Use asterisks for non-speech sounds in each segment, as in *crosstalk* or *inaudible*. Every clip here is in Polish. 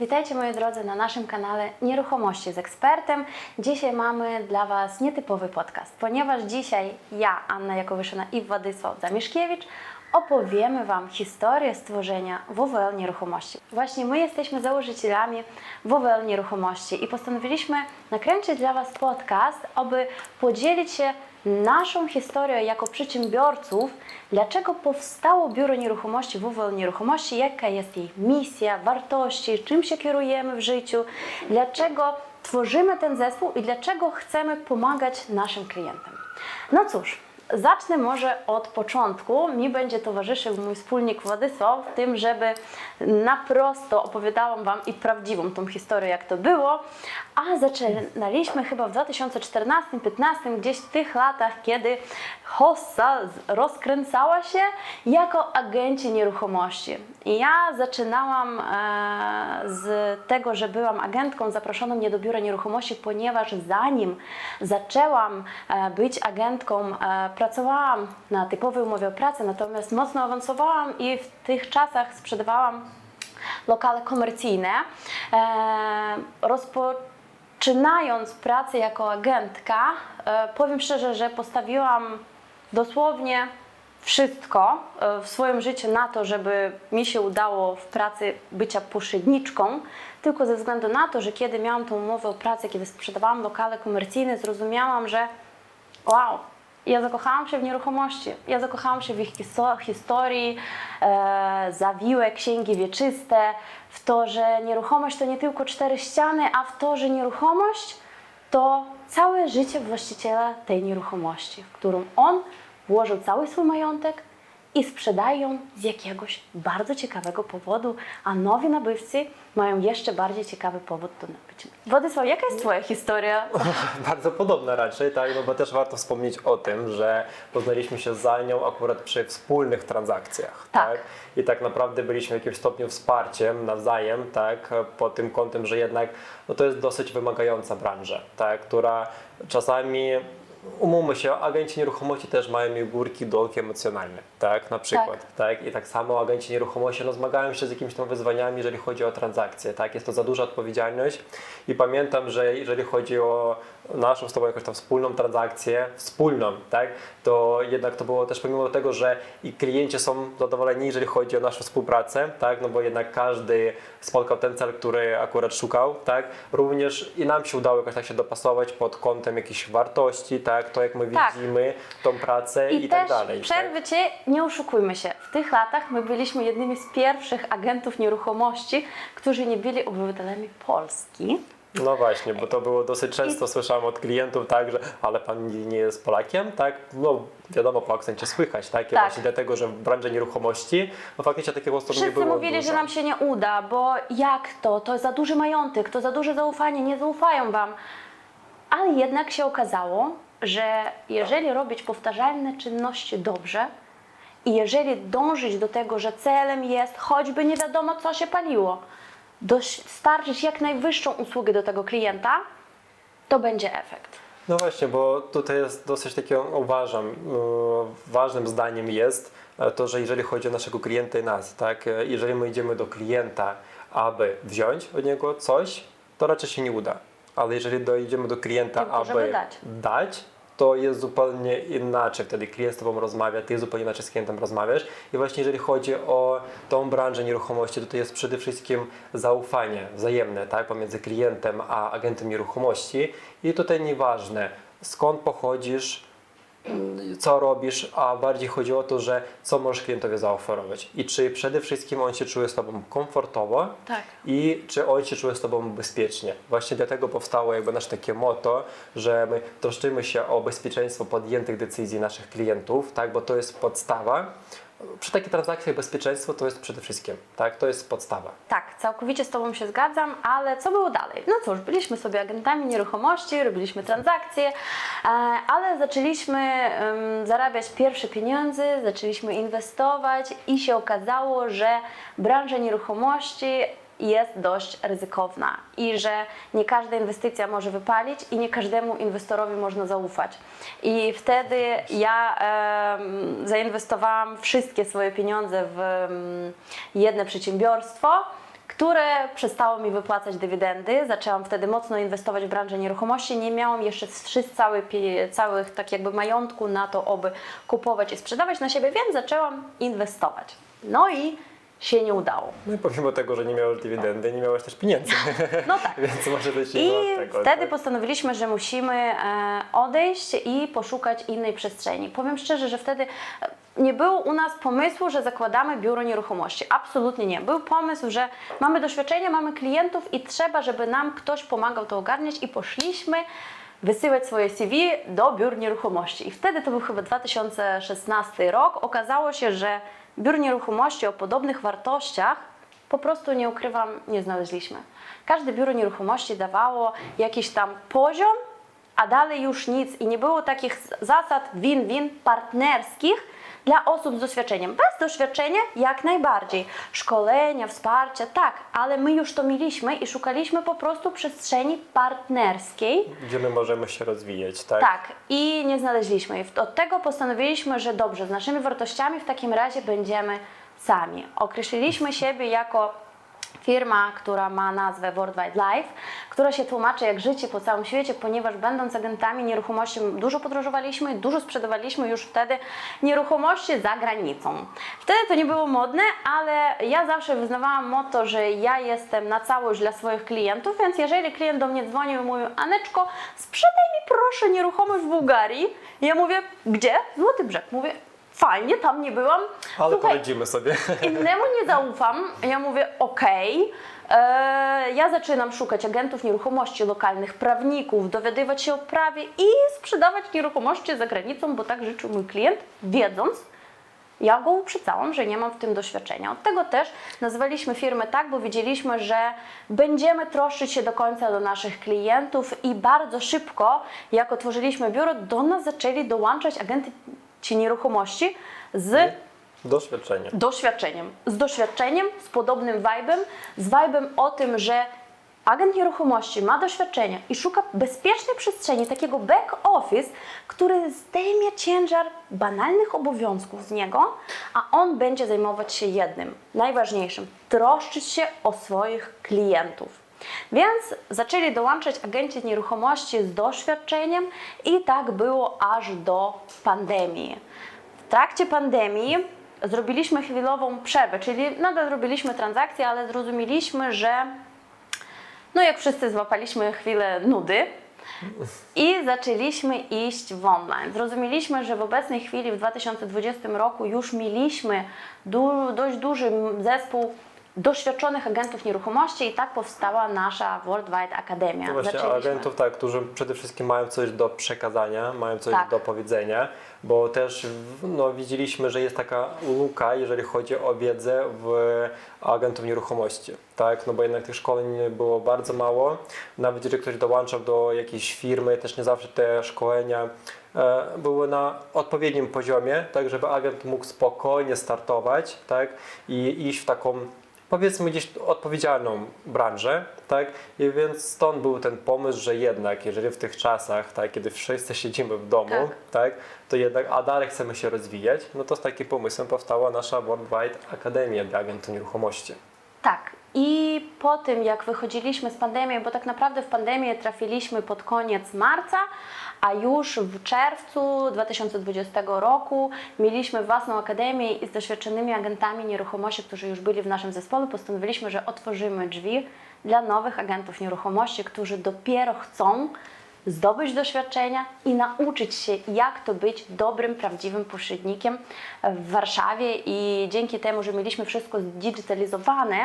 Witajcie moi drodzy na naszym kanale Nieruchomości z ekspertem. Dzisiaj mamy dla Was nietypowy podcast, ponieważ dzisiaj ja, Anna Jakowyszyna i Władysław Zamieszkiewicz opowiemy Wam historię stworzenia WWL Nieruchomości. Właśnie my jesteśmy założycielami WWL Nieruchomości i postanowiliśmy nakręcić dla Was podcast, aby podzielić się naszą historię jako przedsiębiorców, dlaczego powstało Biuro Nieruchomości WWL Nieruchomości, jaka jest jej misja, wartości, czym się kierujemy w życiu, dlaczego tworzymy ten zespół i dlaczego chcemy pomagać naszym klientom. No cóż, zacznę może od początku. Mi będzie towarzyszył mój wspólnik Władysław w tym, żeby na prosto opowiadałam Wam i prawdziwą tą historię, jak to było. A zaczynaliśmy chyba w 2014-2015, gdzieś w tych latach, kiedy Hossa rozkręcała się jako agenci nieruchomości. I ja zaczynałam e, z tego, że byłam agentką, zaproszono mnie do biura nieruchomości, ponieważ zanim zaczęłam e, być agentką, e, pracowałam na typowej umowie o pracę, natomiast mocno awansowałam i w tych czasach sprzedawałam lokale komercyjne. E, rozpoczynając pracę jako agentka, e, powiem szczerze, że postawiłam dosłownie wszystko e, w swoim życiu na to, żeby mi się udało w pracy bycia pośredniczką, tylko ze względu na to, że kiedy miałam tą umowę o pracę, kiedy sprzedawałam lokale komercyjne, zrozumiałam, że wow, ja zakochałam się w nieruchomości. Ja zakochałam się w ich histo- historii, e, zawiłe księgi wieczyste, w to, że nieruchomość to nie tylko cztery ściany, a w to, że nieruchomość to całe życie właściciela tej nieruchomości, w którą on włożył cały swój majątek i sprzedaje ją z jakiegoś bardzo ciekawego powodu, a nowi nabywcy mają jeszcze bardziej ciekawy powód do nabycia. Władysław, jaka jest Twoja historia? *laughs* Bardzo podobna raczej, tak, no bo też warto wspomnieć o tym, że poznaliśmy się za nią akurat przy wspólnych transakcjach, Tak. I tak naprawdę byliśmy w jakimś stopniu wsparciem nawzajem, tak, pod tym kątem, że jednak no to jest dosyć wymagająca branża, tak, która czasami Umówmy się, agenci nieruchomości też mają i górki, dołki emocjonalne, tak, na przykład, tak. I tak samo agenci nieruchomości no, zmagają się z jakimiś tam wyzwaniami, jeżeli chodzi o transakcje, tak, jest to za duża odpowiedzialność i pamiętam, że jeżeli chodzi o naszą z Tobą jakąś tam wspólną transakcję, wspólną, tak, to jednak to było też pomimo tego, że i klienci są zadowoleni, jeżeli chodzi o naszą współpracę, tak, no bo jednak każdy spotkał ten cel, który akurat szukał, tak, również i nam się udało jakoś tak się dopasować pod kątem jakichś wartości, tak, to jak my Tak. widzimy tą pracę i, I, tak też dalej. przerwy Cię, nie oszukujmy się, w tych latach my byliśmy jednymi z pierwszych agentów nieruchomości, którzy nie byli obywatelami Polski. No właśnie, bo to było dosyć często słyszałem od klientów, tak, że ale pan nie- nie jest Polakiem, tak? No wiadomo, po akcencie słychać, tak? I Tak. właśnie dlatego, że w branży nieruchomości, no faktycznie takiego osób nie Wszyscy było mówili, dużo. że nam się nie uda, bo jak to? To za duży majątek, to za duże zaufanie, nie zaufają Wam. Ale jednak się okazało, że jeżeli robić powtarzalne czynności dobrze i jeżeli dążyć do tego, że celem jest choćby nie wiadomo co się paliło, dostarczyć jak najwyższą usługę do tego klienta, to będzie efekt. No właśnie, bo tutaj jest dosyć takie, uważam, yy, ważnym zdaniem jest e, to, że jeżeli chodzi o naszego klienta i nas, tak, e, jeżeli my idziemy do klienta, aby wziąć od niego coś, to raczej się nie uda. Ale jeżeli dojdziemy do klienta, Tylko, aby dać. dać, to jest zupełnie inaczej. Wtedy klient z Tobą rozmawia, Ty zupełnie inaczej z klientem rozmawiasz. I właśnie jeżeli chodzi o tą branżę nieruchomości, to to jest przede wszystkim zaufanie wzajemne tak, pomiędzy klientem a agentem nieruchomości. I tutaj nieważne skąd pochodzisz, co robisz, a bardziej chodzi o to, że co możesz klientowi zaoferować i czy przede wszystkim on się czuje z Tobą komfortowo Tak. i czy on się czuje z Tobą bezpiecznie. Właśnie dlatego powstało jakby nasze takie motto, że my troszczymy się o bezpieczeństwo podjętych decyzji naszych klientów, tak, bo to jest podstawa. Przy takich transakcjach bezpieczeństwo to jest przede wszystkim, tak, to jest podstawa. Tak, całkowicie z Tobą się zgadzam, ale co było dalej? No cóż, byliśmy sobie agentami nieruchomości, robiliśmy transakcje, e, ale zaczęliśmy zarabiać pierwsze pieniądze, zaczęliśmy inwestować i się okazało, że branża nieruchomości jest dość ryzykowna i że nie każda inwestycja może wypalić i nie każdemu inwestorowi można zaufać. I wtedy ja em, zainwestowałam wszystkie swoje pieniądze w em, jedno przedsiębiorstwo, które przestało mi wypłacać dywidendy. Zaczęłam wtedy mocno inwestować w branżę nieruchomości. Nie miałam jeszcze cały, całych tak jakby majątku na to, aby kupować i sprzedawać na siebie, więc zaczęłam inwestować. No i się nie udało. No i pomimo tego, że nie miałeś dywidendy, nie miałeś też pieniędzy. *laughs* No tak. Więc może też I nie od tego. wtedy tak? postanowiliśmy, że musimy e, odejść i poszukać innej przestrzeni. Powiem szczerze, że wtedy e, nie było u nas pomysłu, że zakładamy biuro nieruchomości. Absolutnie nie. Był pomysł, że mamy doświadczenie, mamy klientów i trzeba, żeby nam ktoś pomagał to ogarniać i poszliśmy wysyłać swoje CV do biur nieruchomości. I wtedy to był chyba 2016 rok. Okazało się, że biur nieruchomości o podobnych wartościach po prostu nie ukrywam, nie znaleźliśmy. Każde biuro nieruchomości dawało jakiś tam poziom, a dalej już nic i nie było takich zasad win-win partnerskich dla osób z doświadczeniem. Bez doświadczenia jak najbardziej. Szkolenia, wsparcia, tak, ale my już to mieliśmy i szukaliśmy po prostu przestrzeni partnerskiej. Gdzie my możemy się rozwijać, tak? Tak, i nie znaleźliśmy. I od tego postanowiliśmy, że dobrze, z naszymi wartościami w takim razie będziemy sami. Określiliśmy siebie jako firma, która ma nazwę Worldwide Life, która się tłumaczy jak życie po całym świecie, ponieważ będąc agentami nieruchomości dużo podróżowaliśmy, dużo sprzedawaliśmy już wtedy nieruchomości za granicą. Wtedy to nie było modne, ale ja zawsze wyznawałam motto, że ja jestem na całość dla swoich klientów, więc jeżeli klient do mnie dzwonił i mówił, Aneczko, sprzedaj mi proszę nieruchomość w Bułgarii, ja mówię, gdzie? Złoty Brzeg. Mówię, fajnie, tam nie byłam. Ale Słuchaj, poradzimy sobie. *laughs* Innemu nie zaufam. Ja mówię, okej. e, Ja zaczynam szukać agentów nieruchomości lokalnych, prawników, dowiadywać się o prawie i sprzedawać nieruchomości za granicą, bo tak życzył mój klient, wiedząc, ja go uprzedzałam, że nie mam w tym doświadczenia. Od tego też nazwaliśmy firmę tak, bo wiedzieliśmy, że będziemy troszczyć się do końca do naszych klientów i bardzo szybko, jak otworzyliśmy biuro, do nas zaczęli dołączać agenty ci nieruchomości z Doświadczenie. doświadczeniem. Z doświadczeniem, z podobnym vibe'em, z vibe'em o tym, że agent nieruchomości ma doświadczenie i szuka bezpiecznej przestrzeni, takiego back office, który zdejmie ciężar banalnych obowiązków z niego, a on będzie zajmować się jednym, najważniejszym, troszczyć się o swoich klientów. Więc zaczęli dołączać agenci nieruchomości z doświadczeniem i tak było aż do pandemii. W trakcie pandemii zrobiliśmy chwilową przerwę, czyli nadal robiliśmy transakcje, ale zrozumieliśmy, że no jak wszyscy złapaliśmy chwilę nudy i zaczęliśmy iść w online. Zrozumieliśmy, że w obecnej chwili w 2020 roku już mieliśmy du- dość duży zespół doświadczonych agentów nieruchomości i tak powstała nasza Worldwide Akademia. No właśnie, agentów, tak, którzy przede wszystkim mają coś do przekazania, mają coś Tak. do powiedzenia, bo też no, widzieliśmy, że jest taka luka, jeżeli chodzi o wiedzę w agentów nieruchomości, tak, no bo jednak tych szkoleń było bardzo mało, nawet jeżeli ktoś dołączał do jakiejś firmy, też nie zawsze te szkolenia e, były na odpowiednim poziomie, tak, żeby agent mógł spokojnie startować, tak, i iść w taką powiedzmy gdzieś odpowiedzialną branżę, tak? I więc stąd był ten pomysł, że jednak, jeżeli w tych czasach, tak, kiedy wszyscy siedzimy w domu, Tak. tak, to jednak, a dalej chcemy się rozwijać, no to z takim pomysłem powstała nasza Worldwide Akademia dla agentów nieruchomości. I po tym, jak wychodziliśmy z pandemii, bo tak naprawdę w pandemię trafiliśmy pod koniec marca, a już w czerwcu 2020 roku mieliśmy własną akademię i z doświadczonymi agentami nieruchomości, którzy już byli w naszym zespole, postanowiliśmy, że otworzymy drzwi dla nowych agentów nieruchomości, którzy dopiero chcą zdobyć doświadczenia i nauczyć się, jak to być dobrym, prawdziwym pośrednikiem w Warszawie. I dzięki temu, że mieliśmy wszystko zdigitalizowane,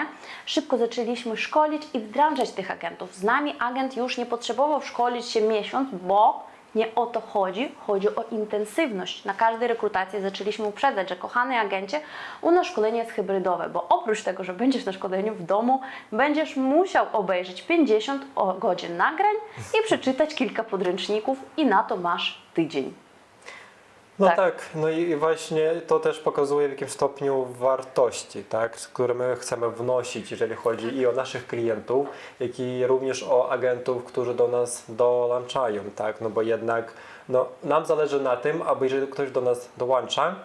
szybko zaczęliśmy szkolić i wdrażać tych agentów. Z nami agent już nie potrzebował szkolić się miesiąc, bo nie o to chodzi, chodzi o intensywność. Na każdej rekrutacji zaczęliśmy uprzedzać, że kochany agencie, u nas szkolenie jest hybrydowe, bo oprócz tego, że będziesz na szkoleniu w domu, będziesz musiał obejrzeć 50 o- godzin nagrań i przeczytać kilka podręczników i na to masz tydzień. No Tak. tak. no i właśnie to też pokazuje w jakim stopniu wartości, tak, które my chcemy wnosić, jeżeli chodzi i o naszych klientów, jak i również o agentów, którzy do nas dołączają, tak, no bo jednak no, nam zależy na tym, aby jeżeli ktoś do nas dołącza,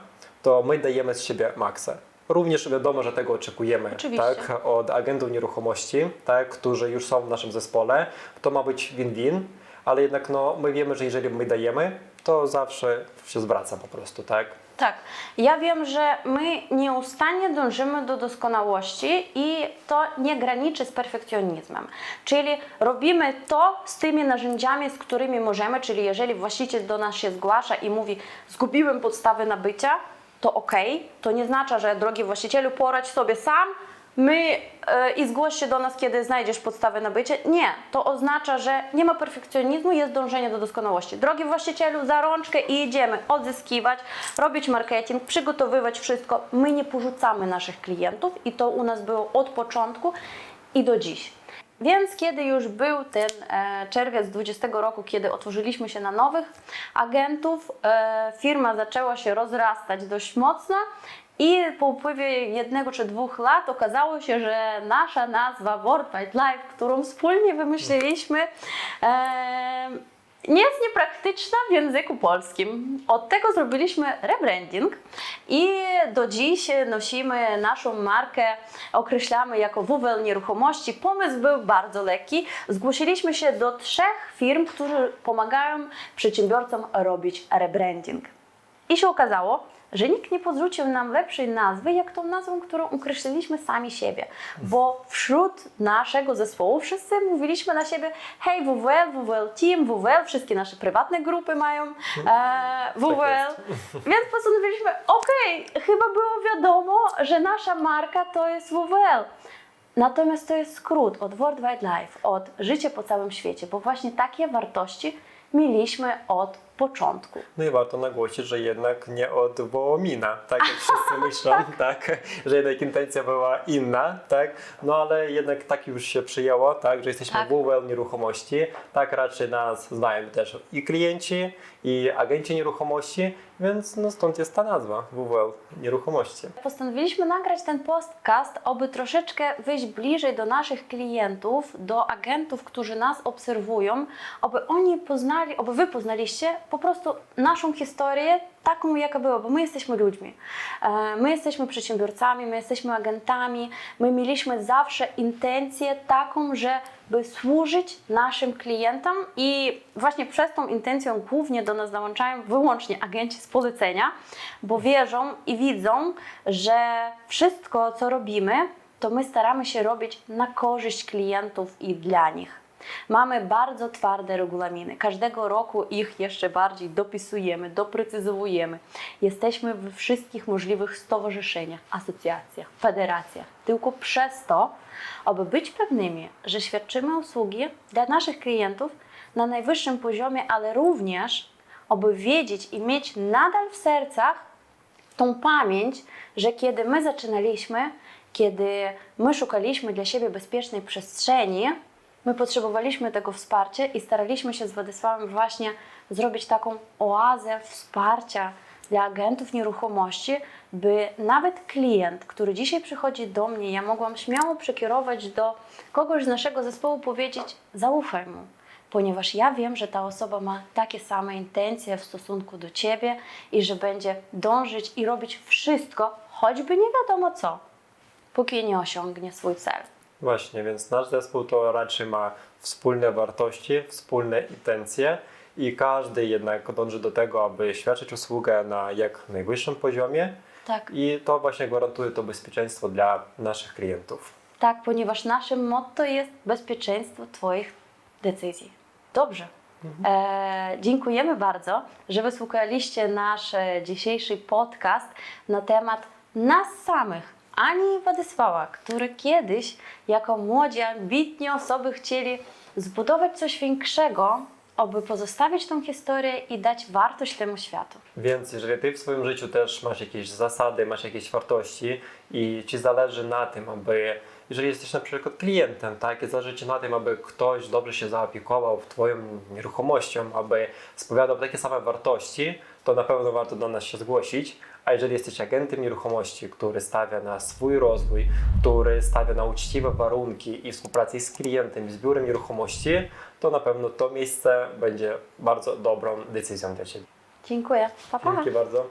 to my dajemy z siebie maksę. Również wiadomo, że tego oczekujemy Oczywiście. tak, od agentów nieruchomości, tak, którzy już są w naszym zespole. To ma być win-win, ale jednak no, my wiemy, że jeżeli my dajemy, to zawsze się zwraca po prostu, tak? Tak, ja wiem, że my nieustannie dążymy do doskonałości i to nie graniczy z perfekcjonizmem. Czyli robimy to z tymi narzędziami, z którymi możemy, czyli jeżeli właściciel do nas się zgłasza i mówi zgubiłem podstawy nabycia, to ok, to nie znaczy, że drogi właścicielu poradź sobie sam, my e, i zgłoś się do nas, kiedy znajdziesz podstawę nabycia. Nie, to oznacza, że nie ma perfekcjonizmu, jest dążenie do doskonałości. Drogi właścicielu, za rączkę i idziemy odzyskiwać, robić marketing, przygotowywać wszystko. My nie porzucamy naszych klientów i to u nas było od początku i do dziś. Więc kiedy już był ten e, czerwiec 20 roku, kiedy otworzyliśmy się na nowych agentów, e, firma zaczęła się rozrastać dość mocno i po upływie jednego czy dwóch lat okazało się, że nasza nazwa World Wide Life, którą wspólnie wymyśliliśmy, e, nie jest niepraktyczna w języku polskim. Od tego zrobiliśmy rebranding i do dziś nosimy naszą markę, określamy jako WWL Nieruchomości. Pomysł był bardzo lekki. Zgłosiliśmy się do trzech firm, które pomagają przedsiębiorcom robić rebranding. I się okazało, że nikt nie podrzucił nam lepszej nazwy, jak tą nazwą, którą określiliśmy sami siebie. Bo wśród naszego zespołu wszyscy mówiliśmy na siebie hej WWL, WWL Team, WWL, wszystkie nasze prywatne grupy mają e, WWL. *laughs* Więc postanowiliśmy, okej, chyba było wiadomo, że nasza marka to jest WWL. Natomiast to jest skrót od World Wide Life, od życie po całym świecie, bo właśnie takie wartości mieliśmy od początku. No i warto nagłosić, że jednak nie od Wołomina, tak jak wszyscy *laughs* myślą, tak, że jednak intencja była inna, tak, no ale jednak tak już się przyjęło, tak, że jesteśmy Tak. WWL Nieruchomości, tak raczej nas znają też i klienci, i agenci nieruchomości, więc no stąd jest ta nazwa WWL Nieruchomości. Postanowiliśmy nagrać ten podcast, aby troszeczkę wyjść bliżej do naszych klientów, do agentów, którzy nas obserwują, aby oni poznali, aby wy poznaliście po prostu naszą historię taką, jaka była, bo my jesteśmy ludźmi. E, My jesteśmy przedsiębiorcami, my jesteśmy agentami, my mieliśmy zawsze intencję taką, że by służyć naszym klientom i właśnie przez tą intencją głównie do nas dołączają wyłącznie agenci z polecenia, bo wierzą i widzą, że wszystko, co robimy, to my staramy się robić na korzyść klientów i dla nich. Mamy bardzo twarde regulaminy. Każdego roku ich jeszcze bardziej dopisujemy, doprecyzowujemy. Jesteśmy we wszystkich możliwych stowarzyszeniach, asocjacjach, federacjach. Tylko przez to, aby być pewnymi, że świadczymy usługi dla naszych klientów na najwyższym poziomie, ale również, aby wiedzieć i mieć nadal w sercach tą pamięć, że kiedy my zaczynaliśmy, kiedy my szukaliśmy dla siebie bezpiecznej przestrzeni, my potrzebowaliśmy tego wsparcia i staraliśmy się z Władysławem właśnie zrobić taką oazę wsparcia dla agentów nieruchomości, by nawet klient, który dzisiaj przychodzi do mnie, ja mogłam śmiało przekierować do kogoś z naszego zespołu, powiedzieć: zaufaj mu ponieważ ja wiem, że ta osoba ma takie same intencje w stosunku do ciebie i że będzie dążyć i robić wszystko, choćby nie wiadomo co, póki nie osiągnie swój cel. Właśnie, więc nasz zespół to raczej ma wspólne wartości, wspólne intencje i każdy jednak dąży do tego, aby świadczyć usługę na jak najwyższym poziomie Tak. i to właśnie gwarantuje to bezpieczeństwo dla naszych klientów. Tak, ponieważ naszym motto jest bezpieczeństwo Twoich decyzji. Dobrze. E, dziękujemy bardzo, że wysłuchaliście nasz dzisiejszy podcast na temat nas samych, Ani Władysława, które kiedyś jako młodzi, ambitni osoby chcieli zbudować coś większego, aby pozostawić tą historię i dać wartość temu światu. Więc jeżeli ty w swoim życiu też masz jakieś zasady, masz jakieś wartości i ci zależy na tym, aby, jeżeli jesteś na przykład klientem, tak, i zależy ci na tym, aby ktoś dobrze się zaopiekował twoją nieruchomością, aby spowiadał takie same wartości, to na pewno warto do nas się zgłosić. A jeżeli jesteś agentem nieruchomości, który stawia na swój rozwój, który stawia na uczciwe warunki i współpracę z klientem, z biurem nieruchomości, to na pewno to miejsce będzie bardzo dobrą decyzją dla Ciebie. Dziękuję. Pa, pa. Dzięki bardzo.